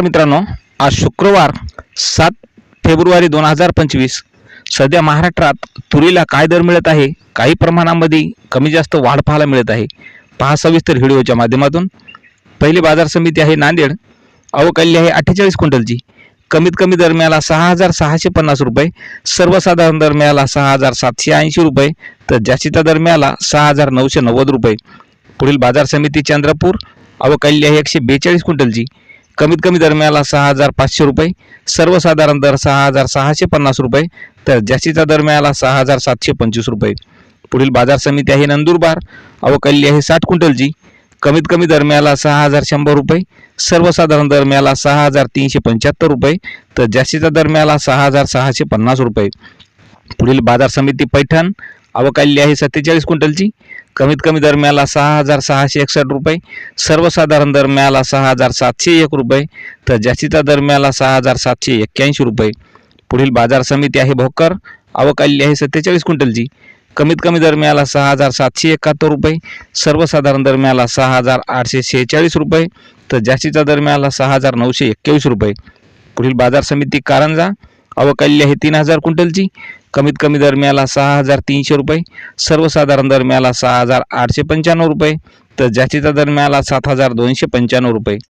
नमस्कार मित्रांनो आज शुक्रवार सात फेब्रुवारी दोन हजार पंचवीस. सध्या महाराष्ट्रात तुरीला काय दर मिळत आहे काही प्रमाणामध्ये कमी जास्त वाढ पाहायला मिळत आहे. पहा सविस्तर व्हिडिओच्या माध्यमातून. पहिली बाजार समिती आहे नांदेड. अवकल्य आहे अठ्ठेचाळीस क्विंटलची. कमीत कमी दर मिळाला सहा हजार सहाशे पन्नास रुपये. सर्वसाधारण दर मिळाला सहा हजार सातशे ऐंशी रुपये. तर जास्तीचा दर मिळाला सहा हजार नऊशे नव्वद रुपये. पुढील बाजार समिती चंद्रपूर. अवकल्य आहे एकशे बेचाळीस क्विंटलची. कमीत कमी दरम्याला सहा हजार पाचशे रुपये सर्वसाधारण दर सहा हजार सहाशे पन्नास रुपये तर जास्तीचा दर मिळाला सहा हजार सातशे पंचवीस रुपये. पुढील बाजार समिती आहे नंदुरबार अवकल्ली आहे साठ क्विंटलची. कमीत कमी दर मिळाला सहा हजार शंभर रुपये सर्वसाधारण दर मिळाला सहा हजार तीनशे पंच्याहत्तर रुपये तर जास्तीचा दर मिळाला सहा हजार सहाशे पन्नास रुपये. पुढील बाजार समिती पैठण अवकाल्य आहे सत्तेचाळीस क्विंटलची. कमीत कमी दर मिळाला सहा हजार सहाशे एकसष्ट रुपये. सर्वसाधारण दर मिळाला सहा हजार सातशे एक रुपये. तर जास्तीचा दर मिळाला सहा हजार सातशे एक्क्याऐंशी रुपये. पुढील बाजार समिती आहे भोकर. अवकाल्य आहे सत्तेचाळीस क्विंटलची. कमीत कमी दर मिळाला सहा हजार सातशे एकाहत्तर रुपये. सर्वसाधारण दर मिळाला सहा हजार आठशे शेहेचाळीस रुपये. तर जास्तीचा दर मिळाला सहा हजार नऊशे एक्क्यावीस रुपये. पुढील बाजार समिती कारंजा. अवकाल्य आहे तीन हजार क्विंटलची. कमीत कमी दरम्याला सहा हजार तीनशे रुपये सर्वसाधारण दरम्याला सहा हजार आठशे पंच्याण्णव रुपये तर जास्तीचा दरम्याला सात हजार दोनशे पंच्याण्णव रुपये.